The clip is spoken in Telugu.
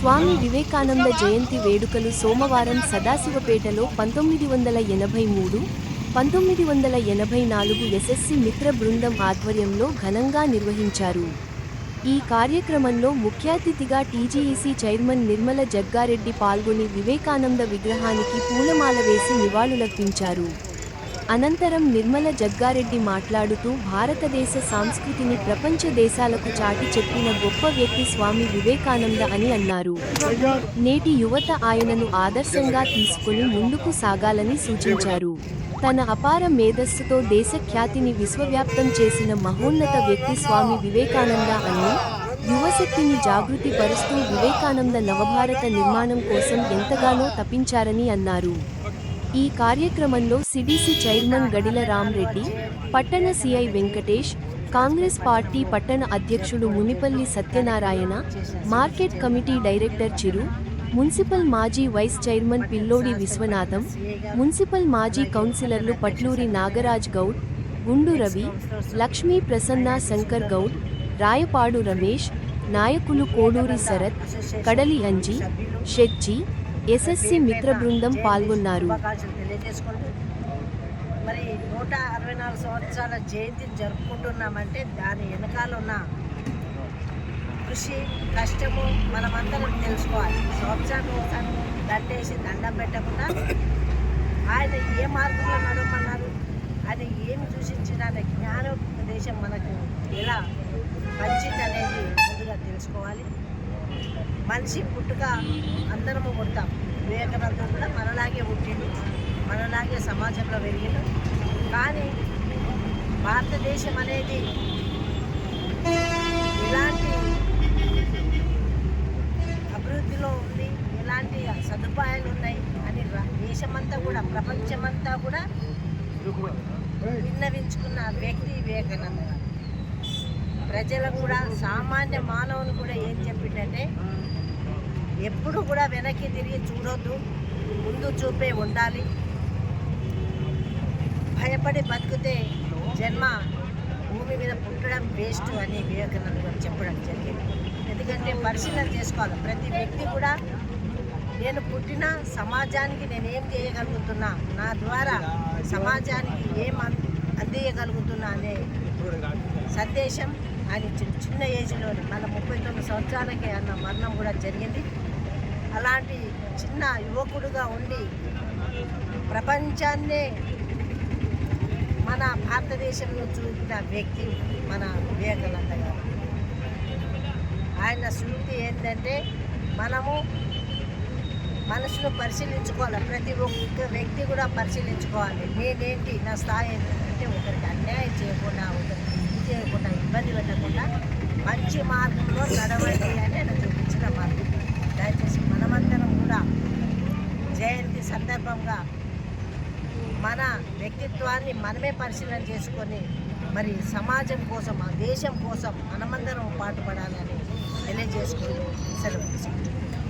స్వామి వివేకానంద జయంతి వేడుకలు సోమవారం సదాశివపేటలో పంతొమ్మిది వందల ఎనభై మూడు పంతొమ్మిది వందల ఎనభై నాలుగు ఎస్ఎస్సి మిత్ర బృందం ఆధ్వర్యంలో ఘనంగా నిర్వహించారు. ఈ కార్యక్రమంలో ముఖ్యాతిథిగా టీజీఈసీ చైర్మన్ నిర్మల జగ్గారెడ్డి పాల్గొని వివేకానంద విగ్రహానికి పూలమాల వేసి నివాళులర్పించారు. అనంతరం నిర్మల జగ్గారెడ్డి మాట్లాడుతూ భారతదేశ సంస్కృతిని ప్రపంచ దేశాలకు చాటి చెప్పిన గొప్ప వ్యక్తి స్వామి వివేకానంద అని అన్నారు. నేటి యువత ఆయనను ఆదర్శంగా తీసుకుని ముందుకు సాగాలని సూచించారు. తన అపార మేధస్సుతో దేశ ఖ్యాతిని విశ్వవ్యాప్తం చేసిన మహోన్నత వ్యక్తి స్వామి వివేకానంద అని యువశక్తిని జాగృతి పరుస్తూ వివేకానంద నవభారత నిర్మాణం కోసం ఎంతగానో తపించారని అన్నారు. ఈ కార్యక్రమంలో సిడిసి చైర్మన్ గడిల రామ్రెడ్డి పట్టణ సిఐ వెంకటేష్ కాంగ్రెస్ పార్టీ పట్టణ అధ్యక్షుడు Munipalli Satyanarayana market committee director Chiru municipal మాజీ vice chairman Pillodi Viswanatham municipal మాజీ కౌన్సిలర్లు పట్లూరి నాగరాజ్ గౌడ్ గుండు రవి లక్ష్మీ ప్రసన్న శంకర్ గౌడ్ రాయపాడు రమేష్ నాయకులు కోడూరి శరత్ కడలి అంజి షెచ్చి ఎస్ఎస్సి మిత్ర బృందం పాల్గొన్నారు. తెలియజేసుకుంటూ మరి నూట అరవై నాలుగు సంవత్సరాల జయంతిని జరుపుకుంటున్నామంటే దాని వెనకాల ఉన్న కృషి కష్టము మనమందరం తెలుసుకోవాలి. సంవత్సరానికి ఒకసారి దండేసి దండం పెట్టకుండా ఆయన ఏ మార్గంలో నడవమన్నారు ఆయన ఏమి సూచించిన ఆయన జ్ఞానోపదేశం మనకు ఎలా పంచింది అనేది ముందుగా తెలుసుకోవాలి. మనిషి పుట్టుక అందరము పుడతాం. వివేకానంద కూడా మనలాగే పుట్టిండు. మనలాగే సమాజంలో పెరిగిండు. కానీ భారతదేశం అనేది ఎలాంటి అభివృద్ధిలో ఉంది ఎలాంటి సదుపాయాలు ఉన్నాయి అని దేశమంతా కూడా ప్రపంచమంతా కూడా విన్నవించుకున్న వ్యక్తి వివేకానంద. గారు ప్రజలకు కూడా సామాన్య మానవుని కూడా ఏం చెప్పిండంటే ఎప్పుడు కూడా వెనక్కి తిరిగి చూడొద్దు ముందు చూపే ఉండాలి. భయపడి బతికితే జన్మ భూమి మీద పుట్టడం వేస్ట్ అని వివేకానంద గారు చెప్పడం జరిగింది. ఎందుకంటే పరిశీలన చేసుకోవాలి. ప్రతి వ్యక్తి కూడా నేను పుట్టిన సమాజానికి నేను ఏం చేయగలుగుతున్నా నా ద్వారా సమాజానికి ఏం అందియగలుగుతున్నా అనే సందేశం ఆయన చిన్న ఏజ్లోనే మన ముప్పై తొమ్మిది సంవత్సరాలకే అన్న మరణం కూడా జరిగింది. అలాంటి చిన్న యువకుడుగా ఉండి ప్రపంచాన్నే మన భారతదేశంలో చూపిన వ్యక్తి మన వివేకానంద గారు. ఆయన శృతి ఏంటంటే మనము మనసును పరిశీలించుకోవాలి. ప్రతి ఒక్క వ్యక్తి కూడా పరిశీలించుకోవాలి. నేనేంటి? నా స్థాయి ఏంటంటే ఒకరికి అన్యాయం చేయకుండా ఒకరికి చేయకుండా ఇబ్బంది పెట్టకుండా మంచి మార్గంలో నడవండి అని ఆయన చూపించిన మార్గం దయచేసి మనమందరం కూడా జయంతి సందర్భంగా మన వ్యక్తిత్వాన్ని మనమే పరిశీలన చేసుకొని మరి సమాజం కోసం ఆ దేశం కోసం మనమందరం పాటుపడాలని తెలియజేసుకుంటూ సెలవు తీసుకుంటున్నాం.